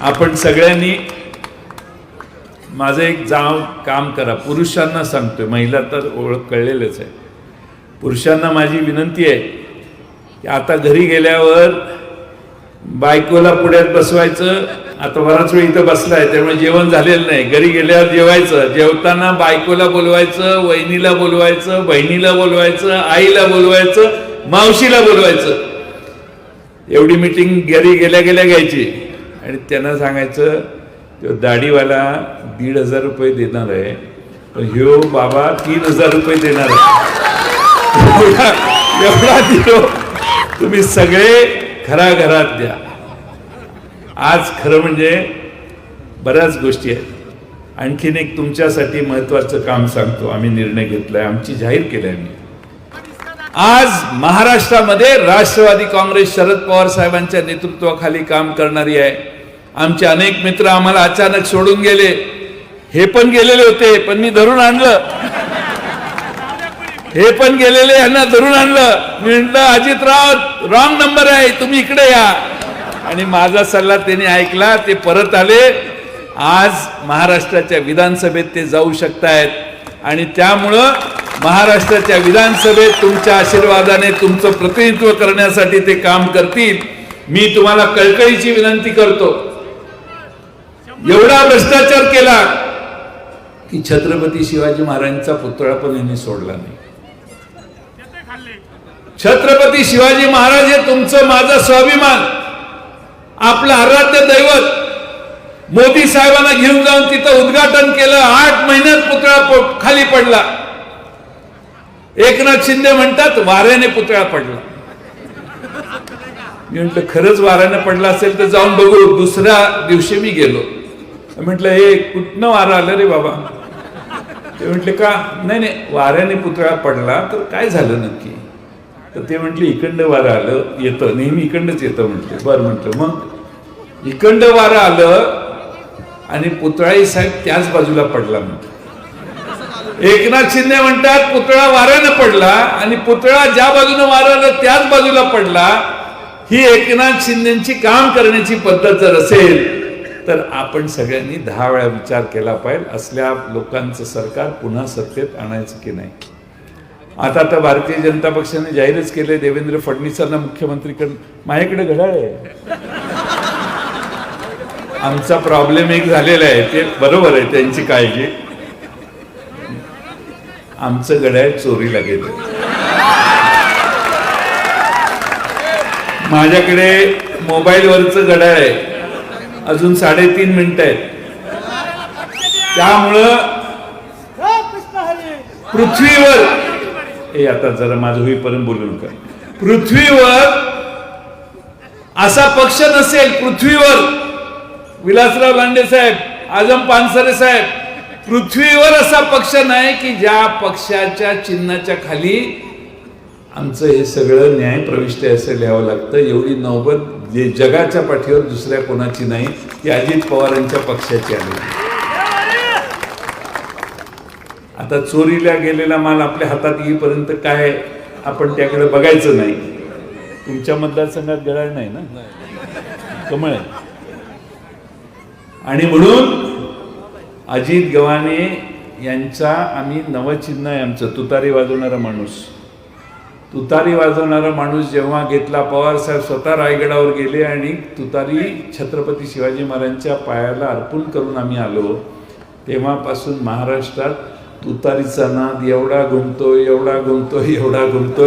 आपण सगळ्यांनी माझं एक जाव काम करा. पुरुषांना सांगतोय महिला तर ओळख कळलेलंच आहे. पुरुषांना माझी विनंती आहे की आता घरी गेल्यावर बायकोला पुढ्यात बसवायचं आता बराच वेळ इथं बसलाय त्यामुळे जेवण झालेलं नाही. घरी गेल्यावर जेवायचं जेवताना बायकोला बोलवायचं वहिनीला बोलवायचं बहिणीला बोलवायचं आईला बोलवायचं मावशीला बोलवायचं. एवढी मिटिंग घरी गेल्या गेल्या घ्यायची. आणि त्यांना सांगायचं तो दाढीवाला दीड हजार रुपये देणार आहे पण ह्यो बाबा तीन हजार रुपये देणार आहे. एवढा दिलो. तुम्ही सगळे खरा घरात द्या. आज खरं म्हणजे बऱ्याच गोष्टी आहेत. आणखीन एक तुमच्यासाठी महत्वाचं काम सांगतो. आम्ही निर्णय घेतलाय. आमची जाहीर केलंय मी. आज महाराष्ट्रामध्ये राष्ट्रवादी काँग्रेस शरद पवार साहेबांच्या नेतृत्वाखाली काम करणारी आहे. आमचे अनेक मित्र आम्हाला अचानक सोडून गेले. हे पण गेलेले होते पण मी धरून आणलं. हे पण गेलेले यांना धरून आणलं. मी म्हटलं अजितराव रॉंग नंबर आहे तुम्ही इकडे या. आणि माझा सल्ला त्यांनी ऐकला ते परत आले. आज महाराष्ट्राच्या विधानसभेत ते जाऊ शकतायत. आणि त्यामुळं महाराष्ट्राच्या विधानसभेत तुमच्या आशीर्वादाने तुमचं प्रतिनिधित्व करण्यासाठी ते काम करतील. मी तुम्हाला कळकळीची विनंती करतो. एवढा भ्रष्टाचार केला की छत्रपती शिवाजी महाराजांचा पुतळा पण यांनी सोडला नाही. छत्रपती शिवाजी महाराज हे तुमचं माझं स्वाभिमान आपलं आराध्य दैवत. मोदी साहेबांना घेऊन जाऊन तिथं उद्घाटन केलं आठ महिन्यात पुतळा खाली पडला. एकनाथ शिंदे म्हणतात वाऱ्याने पुतळा पडला. मी म्हंटल खरंच वाऱ्याने पडला असेल तर जाऊन बघू दुसऱ्या दिवशी मी गेलो. म्हटलं हे कुठनं वारं आलं रे बाबा? ते म्हटले का? नाही नाही वाऱ्याने पुतळा पडला तर काय झालं नक्की? तर ते म्हटले इकंड वारं आलं येतं. नेहमी इकंडच येतं म्हटलं. बरं म्हटलं मग? इकंड वारं आलं आणि पुतळाई साहेब त्याच बाजूला पडला म्हटलं. एकनाथ शिंदे म्हणतात पुतळा वाऱ्यानं पडला आणि पुतळा ज्या बाजूने वारं आलं त्याच बाजूला पडला. ही एकनाथ शिंदेची काम करण्याची पद्धत जर असेल तर आपण सगळ्यांनी दहा वेळा विचार केला पाहिजे असल्या लोकांचं सरकार पुन्हा सत्तेत आणायचं की नाही? आता आता भारतीय जनता पक्षाने जाहीरच केले देवेंद्र फडणवीसांना मुख्यमंत्री कर माझ्याकडे घड्याळ आहे. आमचा प्रॉब्लेम एक झालेला आहे ते बरोबर आहे त्यांची काळजी. आमचं घड्याळ चोरीला गेलं. माझ्याकडे मोबाईलवरचं घड्याळ आहे. अजून साडेतीन मिनिटं आहेत. त्यामुळं पृथ्वीवर हे आता जरा माझं होईपर्यंत बोलू नका. पृथ्वीवर असा पक्ष नसेल पृथ्वीवर. विलासराव लांडे साहेब आजम पानसरे साहेब पृथ्वीवर असा पक्ष नाही की ज्या पक्षाच्या चिन्हाच्या खाली आमचं हे सगळं न्याय प्रविष्ट असं लिहावं लागतं. एवढी नौबत जे जगाच्या पाठीवर दुसऱ्या कोणाची नाही ती अजित पवारांच्या पक्षाची आली आता चोरीला गेलेला माल आपल्या हातात येईपर्यंत काय आपण त्याकडे बघायचं नाही. तुमच्या मतदारसंघात गळाळ नाही ना? कमळ आहे. आणि म्हणून अजित गव्हाणे यांचा आम्ही नवचिन्ह आहे आमचं. तुतारी वाजवणारा माणूस. तुतारी वाजवणारा माणूस जेव्हा घेतला पवार साहेब स्वतः रायगडावर गेले आणि तुतारी छत्रपती शिवाजी महाराजांच्या पायाला अर्पण करून आम्ही आलो. तेव्हापासून महाराष्ट्रात तुतारीचा नाद एवढा घुमतोय एवढा घुमतोय एवढा घुमतोय